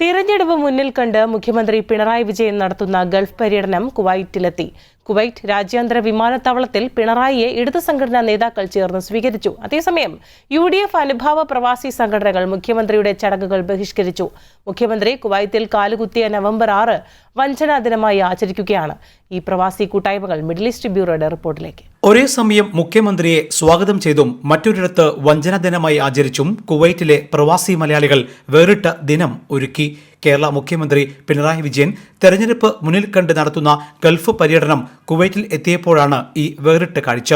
തിരഞ്ഞെടുപ്പ് മുന്നിൽ കണ്ട് മുഖ്യമന്ത്രി പിണറായി വിജയൻ നടത്തുന്ന ഗൾഫ് പര്യടനം കുവൈറ്റിലെത്തി. കുവൈറ്റ് രാജ്യാന്തര വിമാനത്താവളത്തിൽ പിണറായിയെ ഇടതു സംഘടനാ നേതാക്കൾ ചേർന്ന് സ്വീകരിച്ചു. അതേസമയം യു ഡി എഫ് അനുഭാവ പ്രവാസി സംഘടനകൾ മുഖ്യമന്ത്രിയുടെ ചടങ്ങുകൾ ബഹിഷ്കരിച്ചു. മുഖ്യമന്ത്രി കുവൈത്തിൽ കാലുകുത്തിയ നവംബർ ആറ് വഞ്ചനാ ദിനമായി ആചരിക്കുകയാണ്. ഈ പ്രവാസി കൂട്ടായ്മകൾ മിഡിൽ ഈസ്റ്റ് ബ്യൂറോയുടെ റിപ്പോർട്ടിലേക്ക്. ഒരേ സമയം മുഖ്യമന്ത്രിയെ സ്വാഗതം ചെയ്തും മറ്റൊരിടത്ത് വഞ്ചനാ ദിനമായി ആചരിച്ചും കുവൈറ്റിലെ പ്രവാസി മലയാളികൾ വേറിട്ട ദിനം ഒരുക്കി. കേരള മുഖ്യമന്ത്രി പിണറായി വിജയൻ തെരഞ്ഞെടുപ്പ് മുന്നിൽ കണ്ട് നടത്തുന്ന ഗൾഫ് പര്യടനം കുവൈറ്റിൽ എത്തിയപ്പോഴാണ് ഈ വേറിട്ട് കാഴ്ച.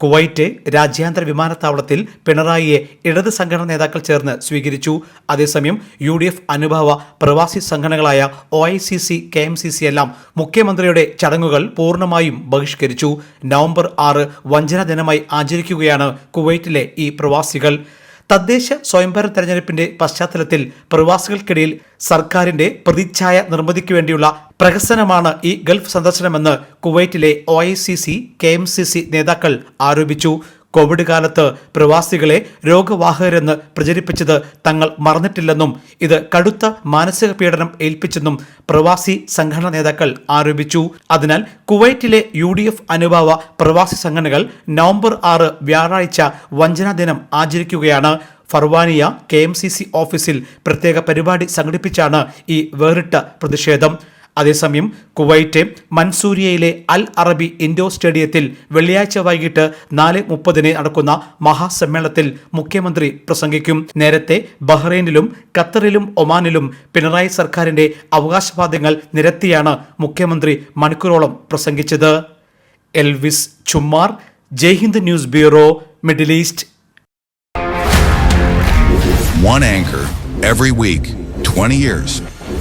കുവൈറ്റ് രാജ്യാന്തര വിമാനത്താവളത്തിൽ പിണറായിയെ ഇടത് സംഘടനാ നേതാക്കൾ ചേർന്ന് സ്വീകരിച്ചു. അതേസമയം യു ഡി എഫ് അനുഭവ പ്രവാസി സംഘടനകളായ O I C C K M C C എല്ലാം മുഖ്യമന്ത്രിയുടെ ചടങ്ങുകൾ പൂർണമായും ബഹിഷ്കരിച്ചു. നവംബർ ആറ് വഞ്ചന ദിനമായി ആചരിക്കുകയാണ് കുവൈറ്റിലെ ഈ പ്രവാസികൾ. തദ്ദേശ സ്വയംഭരണ തെരഞ്ഞെടുപ്പിന്റെ പശ്ചാത്തലത്തിൽ പ്രവാസികൾക്കിടയിൽ സർക്കാരിന്റെ പ്രതിച്ഛായ നിർമ്മിതിക്ക് വേണ്ടിയുള്ള പ്രഹസനമാണ് ഈ ഗൾഫ് സന്ദർശനമെന്ന് കുവൈറ്റിലെ O I C C K M C C നേതാക്കൾ ആരോപിച്ചു. കോവിഡ് കാലത്ത് പ്രവാസികളെ രോഗവാഹകരെന്ന് പ്രചരിപ്പിച്ചത് തങ്ങൾ മറന്നിട്ടില്ലെന്നും ഇത് കടുത്ത മാനസിക പീഡനം ഏൽപ്പിച്ചെന്നും പ്രവാസി സംഘടനാ നേതാക്കൾ ആരോപിച്ചു. അതിനാൽ കുവൈറ്റിലെ യു ഡി എഫ് അനുഭാവ പ്രവാസി സംഘടനകൾ നവംബർ ആറ് വ്യാഴാഴ്ച വഞ്ചനാ ദിനം ആചരിക്കുകയാണ്. ഫർവാനിയ കെ ഓഫീസിൽ പ്രത്യേക പരിപാടി സംഘടിപ്പിച്ചാണ് ഈ വേറിട്ട പ്രതിഷേധം. അതേസമയം കുവൈറ്റ് മൻസൂരിയയിലെ അൽ അറബി ഇൻഡോർ സ്റ്റേഡിയത്തിൽ വെള്ളിയാഴ്ച വൈകിട്ട് നാല് മുപ്പതിന് നടക്കുന്ന മഹാസമ്മേളനത്തിൽ മുഖ്യമന്ത്രി പ്രസംഗിക്കും. നേരത്തെ ബഹ്റൈനിലും ഖത്തറിലും ഒമാനിലും പിണറായി സർക്കാരിന്റെ അവകാശവാദങ്ങൾ നിരത്തിയാണ് മുഖ്യമന്ത്രി മണിക്കൂറോളം പ്രസംഗിച്ചത്. Elvis Chummar Jaihind news bureau Middle East. One anchor. Every week, 20 years,